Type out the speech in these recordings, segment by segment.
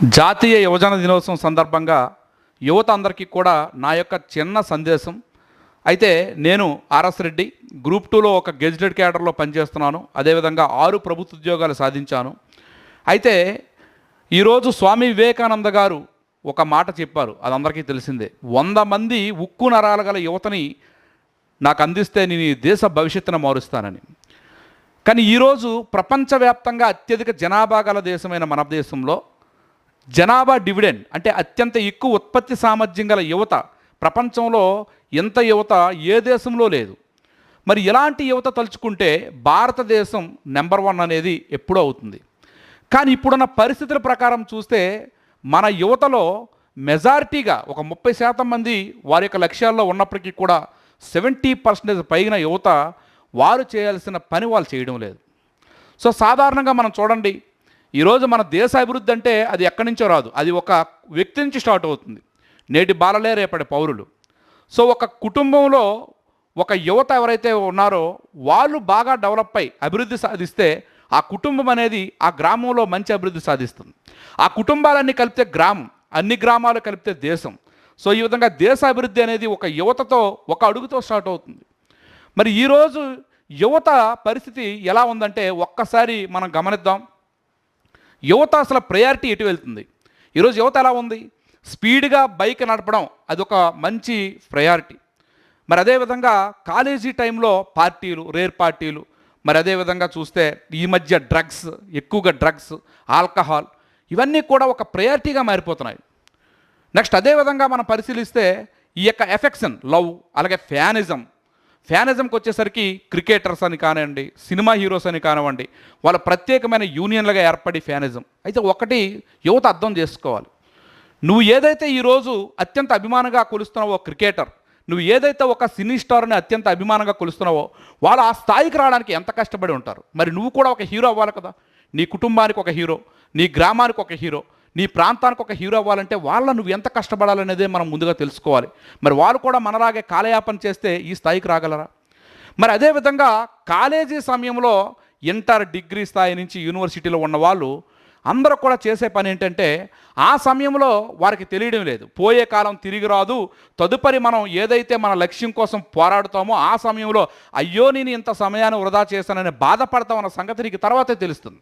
జాతీయ యువజన దినోత్సవం సందర్భంగా యువత అందరికీ కూడా నా యొక్క చిన్న సందేశం. అయితే నేను ఆర్ఎస్ రెడ్డి గ్రూప్ టూలో ఒక గెజిటెడ్ క్యాడర్లో పనిచేస్తున్నాను. అదేవిధంగా ఆరు ప్రభుత్వ ఉద్యోగాలు సాధించాను. అయితే ఈరోజు స్వామి వివేకానంద గారు ఒక మాట చెప్పారు. అది అందరికీ తెలిసిందే. వంద మంది ఉక్కు నరాలు గల యువతని నాకు అందిస్తే నేను ఈ దేశ భవిష్యత్తును మారుస్తానని. కానీ ఈరోజు ప్రపంచవ్యాప్తంగా అత్యధిక జనాభా గల దేశమైన మన దేశంలో జనాభా డివిడెండ్ అంటే అత్యంత ఎక్కువ ఉత్పత్తి సామర్థ్యం గల యువత. ప్రపంచంలో ఎంత యువత ఏ దేశంలో లేదు. మరి ఇలాంటి యువత తలుచుకుంటే భారతదేశం నెంబర్ వన్ అనేది ఎప్పుడూ అవుతుంది. కానీ ఇప్పుడున్న పరిస్థితుల ప్రకారం చూస్తే మన యువతలో మెజారిటీగా ఒక ముప్పై శాతం మంది వారి యొక్క లక్ష్యాల్లో ఉన్నప్పటికీ కూడా సెవెంటీ పర్సెంటేజ్ పైన యువత వారు చేయాల్సిన పని వాళ్ళు చేయడం లేదు. సో సాధారణంగా మనం చూడండి ఈరోజు మన దేశ అభివృద్ధి అంటే అది ఎక్కడి నుంచో రాదు. అది ఒక వ్యక్తి నుంచి స్టార్ట్ అవుతుంది. నేటి బాలలే రేపటి పౌరులు. సో ఒక కుటుంబంలో ఒక యువత ఎవరైతే ఉన్నారో వాళ్ళు బాగా డెవలప్ అయి అభివృద్ధి సాధిస్తే ఆ కుటుంబం అనేది ఆ గ్రామంలో మంచి అభివృద్ధి సాధిస్తుంది. ఆ కుటుంబాలన్నీ కలిపితే గ్రామం అన్ని గ్రామాలు కలిపితే దేశం. సో ఈ విధంగా దేశ అభివృద్ధి అనేది ఒక యువతతో ఒక అడుగుతో స్టార్ట్ అవుతుంది. మరి ఈరోజు యువత పరిస్థితి ఎలా ఉందంటే ఒక్కసారి మనం గమనిద్దాం. యువత అసలు ప్రయారిటీ ఎటు వెళ్తుంది? ఈరోజు యువత ఎలా ఉంది? స్పీడ్గా బైక్ నడపడం అదొక మంచి ప్రయారిటీ మరి అదేవిధంగా కాలేజీ టైంలో పార్టీలు రేర్ పార్టీలు మరి అదేవిధంగా చూస్తే ఈ మధ్య డ్రగ్స్ ఎక్కువగా డ్రగ్స్ ఆల్కహాల్ ఇవన్నీ కూడా ఒక ప్రయారిటీగా మారిపోతున్నాయి. నెక్స్ట్ అదేవిధంగా మనం పరిశీలిస్తే ఈ యొక్క ఎఫెక్షన్ లవ్ అలాగే ఫ్యానిజం ఫ్యానిజంకి వచ్చేసరికి క్రికెటర్స్ అని కానివ్వండి సినిమా హీరోస్ అని కానివ్వండి వాళ్ళ ప్రత్యేకమైన యూనియన్లుగా ఏర్పడి ఫ్యానిజం. అయితే ఒకటి యువత అర్థం చేసుకోవాలి. నువ్వు ఏదైతే ఈరోజు అత్యంత అభిమానంగా కొలుస్తున్నావో క్రికెటర్ నువ్వు ఏదైతే ఒక సినీ స్టార్ని అత్యంత అభిమానంగా కొలుస్తున్నావో వాళ్ళు ఆ స్థాయికి రావడానికి ఎంత కష్టపడి ఉంటారు? మరి నువ్వు కూడా ఒక హీరో అవ్వాలి కదా. నీ కుటుంబానికి ఒక హీరో నీ గ్రామానికి ఒక హీరో నీ ప్రాంతానికి ఒక హీరో అవ్వాలంటే వాళ్ళ నువ్వు ఎంత కష్టపడాలనేదే మనం ముందుగా తెలుసుకోవాలి. మరి వాళ్ళు కూడా మనలాగే కాలయాపన చేస్తే ఈ స్థాయికి రాగలరా? మరి అదేవిధంగా కాలేజీ సమయంలో ఇంటర్ డిగ్రీ స్థాయి నుంచి యూనివర్సిటీలో ఉన్న వాళ్ళు అందరూ కూడా చేసే పని ఏంటంటే ఆ సమయంలో వారికి తెలియడం లేదు. పోయే కాలం తిరిగి రాదు. తదుపరి మనం ఏదైతే మన లక్ష్యం కోసం పోరాడుతామో ఆ సమయంలో అయ్యో నేను ఇంత సమయాన్ని వృధా చేశానని బాధపడతామన్న సంగతి నీకు తర్వాతే తెలుస్తుంది.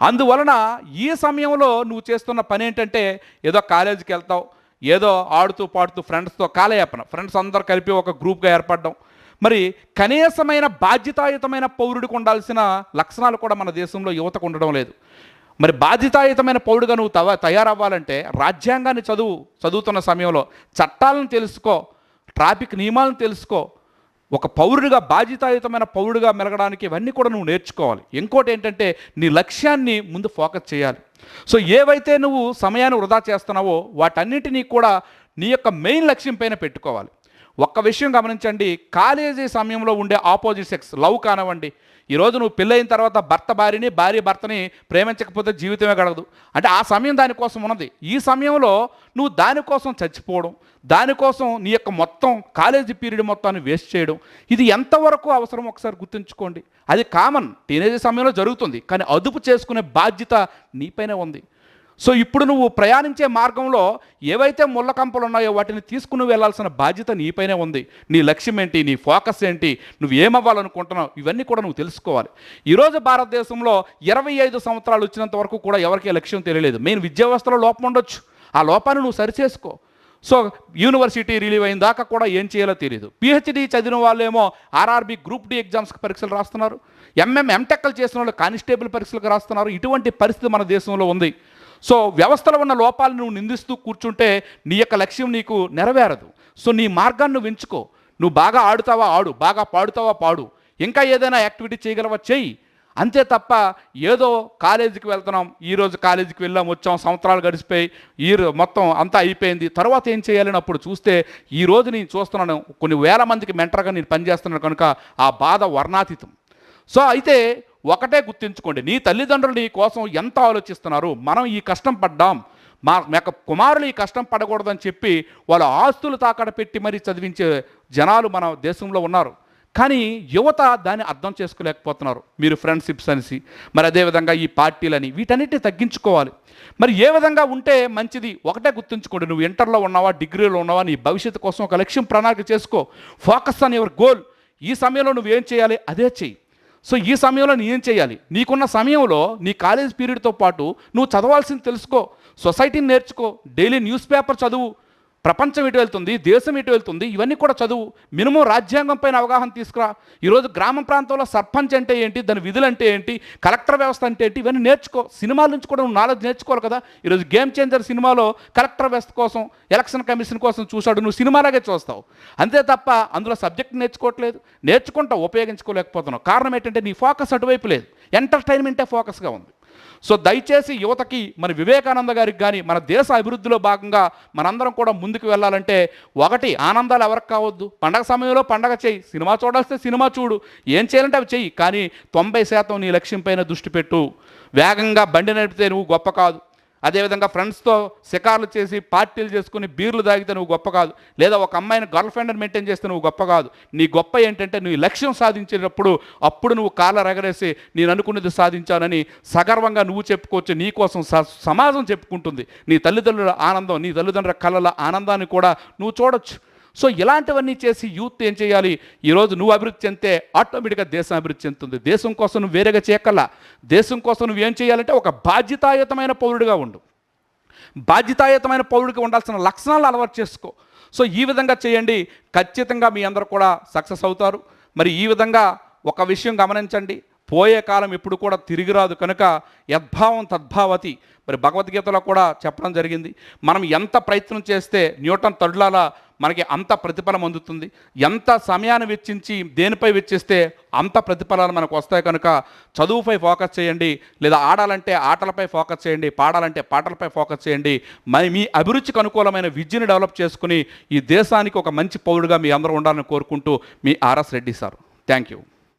అందువలన ఈ సమయంలో నువ్వు చేస్తున్న పని ఏంటంటే ఏదో కాలేజీకి వెళ్తావు ఏదో ఆడుతూ పాడుతూ ఫ్రెండ్స్తో కాలయాపన. ఫ్రెండ్స్ అందరు కలిపి ఒక గ్రూప్గా ఏర్పడడం. మరి కనీసమైన బాధ్యతాయుతమైన పౌరుడికి ఉండాల్సిన లక్షణాలు కూడా మన దేశంలో యువతకు ఉండడం లేదు. మరి బాధ్యతాయుతమైన పౌరుడుగా నువ్వు తవ తయారవ్వాలంటే రాజ్యాంగాన్ని చదువు చదువుతున్న సమయంలో చట్టాలను తెలుసుకో ట్రాఫిక్ నియమాలను తెలుసుకో ఒక పౌరుడిగా బాధ్యతాయుతమైన పౌరుడిగా మెలగడానికి ఇవన్నీ కూడా నువ్వు నేర్చుకోవాలి. ఇంకోటి ఏంటంటే నీ లక్ష్యాన్ని ముందు ఫోకస్ చేయాలి. సో ఏవైతే నువ్వు సమయాన్ని వృధా చేస్తున్నావో వాటన్నిటినీ కూడా నీ యొక్క మెయిన్ లక్ష్యం పైన పెట్టుకోవాలి. ఒక్క విషయం గమనించండి కాలేజీ సమయంలో ఉండే ఆపోజిట్ సెక్స్ లవ్ కానివ్వండి ఈరోజు నువ్వు పెళ్ళైన తర్వాత భర్త భార్యని భార్య భర్తని ప్రేమించకపోతే జీవితమే గడదు అంటే ఆ సమయం దానికోసం ఉన్నది. ఈ సమయంలో నువ్వు దానికోసం చచ్చిపోవడం దానికోసం నీ యొక్క మొత్తం కాలేజీ పీరియడ్ మొత్తాన్ని వేస్ట్ చేయడం ఇది ఎంతవరకు అవసరం ఒకసారి గుర్తుంచుకోండి. అది కామన్ టీనేజ్ సమయంలో జరుగుతుంది కానీ అదుపు చేసుకునే బాధ్యత నీపైనే ఉంది. సో ఇప్పుడు నువ్వు ప్రయాణించే మార్గంలో ఏవైతే ముళ్ళకంపలు ఉన్నాయో వాటిని తీసుకుని వెళ్ళాల్సిన బాధ్యత నీపైనే ఉంది. నీ లక్ష్యం ఏంటి? నీ ఫోకస్ ఏంటి? నువ్వు ఏమవ్వాలనుకుంటున్నావు? ఇవన్నీ కూడా నువ్వు తెలుసుకోవాలి. ఈరోజు భారతదేశంలో ఇరవై ఐదు సంవత్సరాలు వచ్చినంత వరకు కూడా ఎవరికీ లక్ష్యం తెలియలేదు. మెయిన్ విద్యా వ్యవస్థలో లోపం ఉండొచ్చు. ఆ లోపాన్ని నువ్వు సరిచేసుకో. సో యూనివర్సిటీ రిలీవ్ అయిన దాకా కూడా ఏం చేయాలో తెలియదు పిహెచ్డి చదివిన వాళ్ళేమో ఆర్ఆర్బి గ్రూప్ డి ఎగ్జామ్స్కి పరీక్షలు రాస్తున్నారు. ఎంఎం ఎంటెక్లు చేసిన వాళ్ళు కానిస్టేబుల్ పరీక్షలకు రాస్తున్నారు. ఇటువంటి పరిస్థితి మన దేశంలో ఉంది. సో వ్యవస్థలో ఉన్న లోపాలను నువ్వు నిందిస్తూ కూర్చుంటే నీ యొక్క లక్ష్యం నీకు నెరవేరదు. సో నీ మార్గాన్ని నువ్వు ఎంచుకో. నువ్వు బాగా ఆడుతావా ఆడు బాగా పాడుతావా పాడు. ఇంకా ఏదైనా యాక్టివిటీ చేయగలవా? చెయ్యి. అంతే తప్ప ఏదో కాలేజీకి వెళ్తున్నాం ఈరోజు కాలేజీకి వెళ్ళాం వచ్చాం సంవత్సరాలు గడిచిపోయి ఈ మొత్తం అంతా అయిపోయింది. తర్వాత ఏం చేయాలని అప్పుడు చూస్తే ఈ రోజు నేను చూస్తున్నాను కొన్ని వేల మందికి మెంటర్గా నేను పనిచేస్తున్నాను కనుక ఆ బాధ వర్ణాతీతం. సో అయితే ఒకటే గుర్తించుకోండి. నీ తల్లిదండ్రులు నీ కోసం ఎంత ఆలోచిస్తున్నారు? మనం ఈ కష్టం పడ్డాం. మా యొక్క కుమారులు ఈ కష్టం పడకూడదని చెప్పి వాళ్ళ ఆస్తులు తాకడ పెట్టి మరీ చదివించే జనాలు మన దేశంలో ఉన్నారు. కానీ యువత దాన్ని అర్థం చేసుకోలేకపోతున్నారు. మీరు ఫ్రెండ్షిప్స్ అనేసి మరి అదేవిధంగా ఈ పార్టీలని వీటన్నిటిని తగ్గించుకోవాలి. మరి ఏ విధంగా ఉంటే మంచిది? ఒకటే గుర్తుంచుకోండి. నువ్వు ఇంటర్లో ఉన్నావా డిగ్రీలో ఉన్నావా నీ భవిష్యత్తు కోసం ఒక లక్ష్యం ప్రణాళిక చేసుకో. Focus on your goal. ఈ సమయంలో నువ్వు ఏం చేయాలి? అదే చెయ్యి. సో ఈ సమయంలో నేనేం చేయాలి? నీకున్న సమయంలో నీ కాలేజ్ పీరియడ్తో పాటు నువ్వు చదవాల్సింది తెలుసుకో. సొసైటీని నేర్చుకో. డైలీ న్యూస్ పేపర్ చదువు. ప్రపంచం ఇటు వెళ్తుంది దేశం ఇటు వెళ్తుంది ఇవన్నీ కూడా చదువు. మినిమం రాజ్యాంగం పైన అవగాహన తీసుకురా. ఈరోజు గ్రామ ప్రాంతంలో సర్పంచ్ అంటే ఏంటి దాని విధులు అంటే ఏంటి కలెక్టర్ వ్యవస్థ అంటే ఏంటి ఇవన్నీ నేర్చుకో. సినిమాల నుంచి కూడా నువ్వు నాలెడ్జ్ నేర్చుకోవాలి కదా. ఈరోజు గేమ్ చేంజర్ సినిమాలో కలెక్టర్ వ్యవస్థ కోసం ఎలక్షన్ కమిషన్ కోసం చూశాడు నువ్వు సినిమాలాగే చూస్తావు. అంతే తప్ప అందులో సబ్జెక్ట్ నేర్చుకోవట్లేదు నేర్చుకుంటా ఉపయోగించుకోలేకపోతున్నావు. కారణం ఏంటంటే నీ ఫోకస్ అటువైపు లేదు. ఎంటర్టైన్మెంటే ఫోకస్గా ఉంది. సో దయచేసి యువతకి మన వివేకానంద గారికి కానీ మన దేశ అభివృద్ధిలో భాగంగా మనందరం కూడా ముందుకు వెళ్ళాలంటే ఒకటి ఆనందాలు ఎవరికి కావద్దు. పండగ సమయంలో పండగ చేయి. సినిమా చూడాల్స్తే సినిమా చూడు. ఏం చేయాలంటే అవి చెయ్యి. కానీ తొంభై శాతం నీ లక్ష్యం పైన దృష్టి పెట్టు. వేగంగా బండి నడిపితే నువ్వు గొప్ప కాదు. అదేవిధంగా ఫ్రెండ్స్తో శికార్లు చేసి పార్టీలు చేసుకుని బీర్లు తాగితే నువ్వు గొప్ప కాదు. లేదా ఒక అమ్మాయిని గర్ల్ ఫ్రెండ్ని మెయింటైన్ చేస్తే నువ్వు గొప్ప కాదు. నీ గొప్ప ఏంటంటే నువ్వు లక్ష్యం సాధించేటప్పుడు అప్పుడు నువ్వు కాళ్ళ రగరేసి నేను అనుకున్నది సాధించానని సగర్వంగా నువ్వు చెప్పుకోవచ్చు. నీ కోసం స- సమాజం చెప్పుకుంటుంది. నీ తల్లిదండ్రుల ఆనందం నీ తల్లిదండ్రుల కళల ఆనందాన్ని కూడా నువ్వు చూడొచ్చు. సో ఇలాంటివన్నీ చేసి యూత్ ఏం చేయాలి? ఈరోజు నువ్వు అభివృద్ధి చెందితే ఆటోమేటిక్గా దేశం అభివృద్ధి చెందుతుంది. దేశం కోసం నువ్వు వేరేగా చేయకల్లా దేశం కోసం నువ్వు ఏం చేయాలంటే ఒక బాధ్యతాయుతమైన పౌరుడిగా ఉండు. బాధ్యతాయుతమైన పౌరుడికి ఉండాల్సిన లక్షణాలు అలవాటు చేసుకో. సో ఈ విధంగా చేయండి. ఖచ్చితంగా మీ అందరూ కూడా సక్సెస్ అవుతారు. మరి ఈ విధంగా ఒక విషయం గమనించండి. పోయే కాలం ఎప్పుడు కూడా తిరిగి రాదు కనుక యద్భావం తద్భావతి. మరి భగవద్గీతలో కూడా చెప్పడం జరిగింది. మనం ఎంత ప్రయత్నం చేస్తే న్యూటన్ తడులాల మనకి అంత ప్రతిఫలం అందుతుంది. ఎంత సమయాన్ని వెచ్చించి దేనిపై వెచ్చిస్తే అంత ప్రతిఫలాలు మనకు వస్తాయి కనుక చదువుపై ఫోకస్ చేయండి. లేదా ఆడాలంటే ఆటలపై ఫోకస్ చేయండి. పాడాలంటే పాటలపై ఫోకస్ చేయండి. మరి మీ అభిరుచికి అనుకూలమైన విద్యను డెవలప్ చేసుకుని ఈ దేశానికి ఒక మంచి పౌరుడుగా మీ అందరూ ఉండాలని కోరుకుంటూ మీ R S Reddy sir. Thank you.